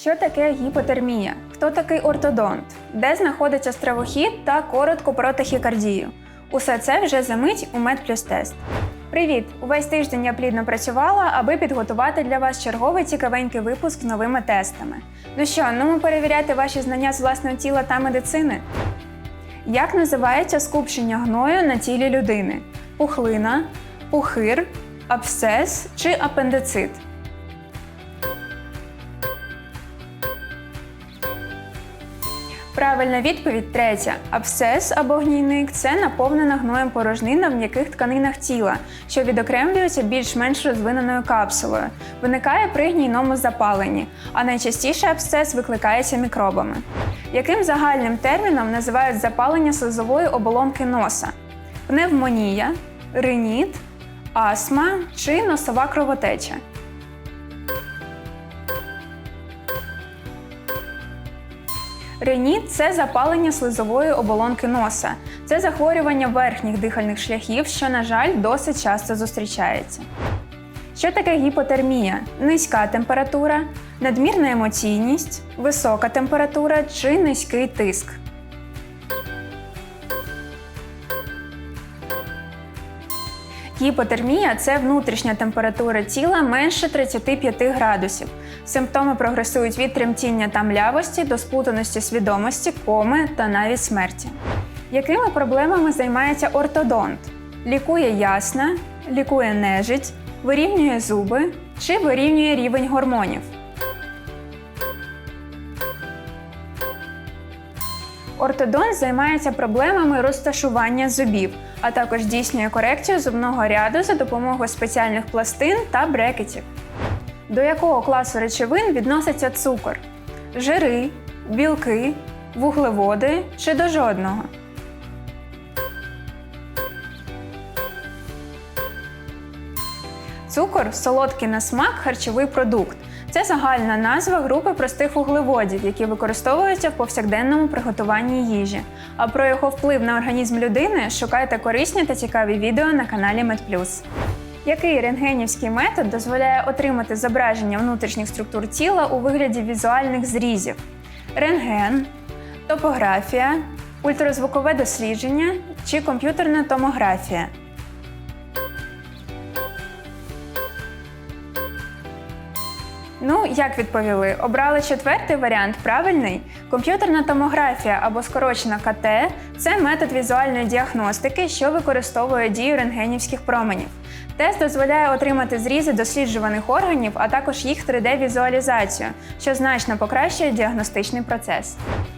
Що таке гіпотермія? Хто такий ортодонт? Де знаходиться стравохід та коротко про тахікардію? Усе це вже за мить у Медплюс Тест. Привіт! Увесь тиждень я плідно працювала, аби підготувати для вас черговий цікавенький випуск з новими тестами. Ну що, ну ми перевіряти ваші знання з власного тіла та медицини? Як називається скупчення гною на тілі людини? Пухлина, пухир, абсцес чи апендицит? Правильна відповідь третя. Абсцес або гнійник це наповнена гноєм порожнина в м'яких тканинах тіла, що відокремлюється більш-менш розвиненою капсулою. Виникає при гнійному запаленні, а найчастіше абсцес викликається мікробами. Яким загальним терміном називають запалення слизової оболонки носа? Пневмонія, риніт, астма чи носова кровотеча? Реніт це запалення слизової оболонки носа. Це захворювання верхніх дихальних шляхів, що, на жаль, досить часто зустрічається. Що таке гіпотермія? Низька температура, надмірна емоційність, висока температура чи низький тиск. Гіпотермія це внутрішня температура тіла менше 35 градусів. Симптоми прогресують від тремтіння та млявості до сплутаності свідомості, коми та навіть смерті. Якими проблемами займається ортодонт? Лікує ясна, лікує нежить, вирівнює зуби чи вирівнює рівень гормонів. Ортодонт займається проблемами розташування зубів, а також здійснює корекцію зубного ряду за допомогою спеціальних пластин та брекетів. До якого класу речовин відноситься цукор? Жири, білки, вуглеводи чи до жодного? Цукор солодкий на смак харчовий продукт. Це загальна назва групи простих вуглеводів, які використовуються в повсякденному приготуванні їжі. А про його вплив на організм людини шукайте корисні та цікаві відео на каналі MedPlus. Який рентгенівський метод дозволяє отримати зображення внутрішніх структур тіла у вигляді візуальних зрізів? Рентген, топографія, ультразвукове дослідження чи комп'ютерна томографія? Ну, як відповіли, обрали четвертий варіант, правильний. Комп'ютерна томографія або скорочена КТ це метод візуальної діагностики, що використовує дію рентгенівських променів. Тест дозволяє отримати зрізи досліджуваних органів, а також їх 3D-візуалізацію, що значно покращує діагностичний процес.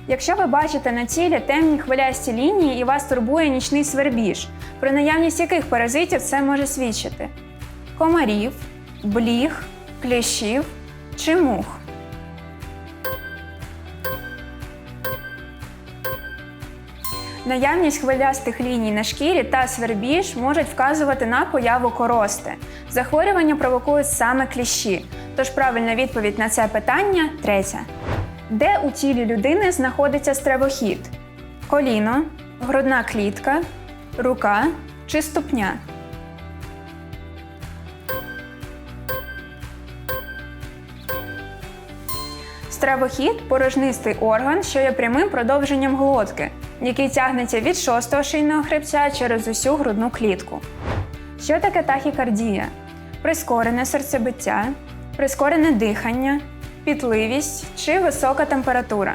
Якщо ви бачите на тілі темні хвилясті лінії і вас турбує нічний свербіж, про наявність яких паразитів це може свідчити? Комарів, бліг, кліщів чи мух? Наявність хвилястих ліній на шкірі та свербіж можуть вказувати на появу корости. Захворювання провокують саме кліщі. Тож правильна відповідь на це питання третя. Де у тілі людини знаходиться стравохід? Коліно, грудна клітка, рука чи ступня? Стравохід порожнистий орган, що є прямим продовженням глотки, який тягнеться від шостого шийного хребця через усю грудну клітку. Що таке тахікардія? Прискорене серцебиття, прискорене дихання, пітливість чи висока температура.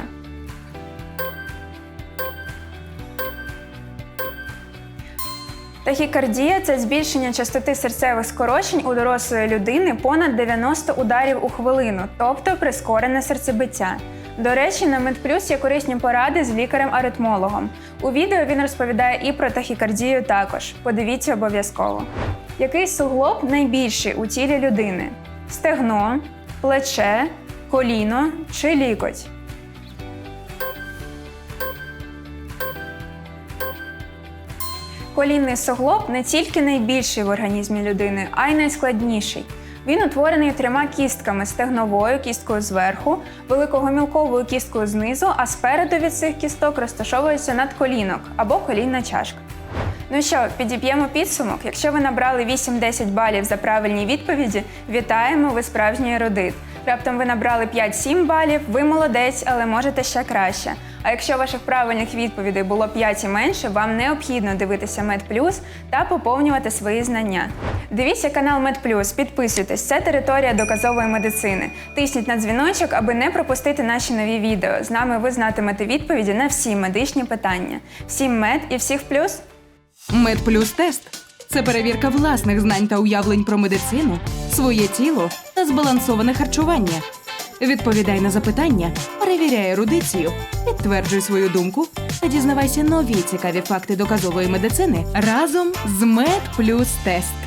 Тахікардія це збільшення частоти серцевих скорочень у дорослої людини понад 90 ударів у хвилину, тобто прискорене серцебиття. До речі, на Медплюс є корисні поради з лікарем-аритмологом. У відео він розповідає і про тахікардію також. Подивіться обов'язково. Який суглоб найбільший у тілі людини? Стегно, плече, коліно чи лікоть? Колінний суглоб не тільки найбільший в організмі людини, а й найскладніший. Він утворений трьома кістками стегновою кісткою зверху, великогомілковою кісткою знизу, а спереду від цих кісток розташовується надколінок або колінна чашка. Ну що, підіб'ємо підсумок. Якщо ви набрали 8-10 балів за правильні відповіді, вітаємо, ви справжній ерудит. Раптом ви набрали 5-7 балів, ви молодець, але можете ще краще. А якщо ваших правильних відповідей було 5 і менше, вам необхідно дивитися MedPlus та поповнювати свої знання. Дивіться канал MedPlus, підписуйтесь, це територія доказової медицини. Тисніть на дзвіночок, аби не пропустити наші нові відео. З нами ви знатимете відповіді на всі медичні питання. Всім мед і всіх плюс! Медплюс тест це перевірка власних знань та уявлень про медицину, своє тіло збалансоване харчування. Відповідай на запитання, перевіряй ерудицію, підтверджуй свою думку та дізнавайся нові цікаві факти доказової медицини разом з Медплюс Тест.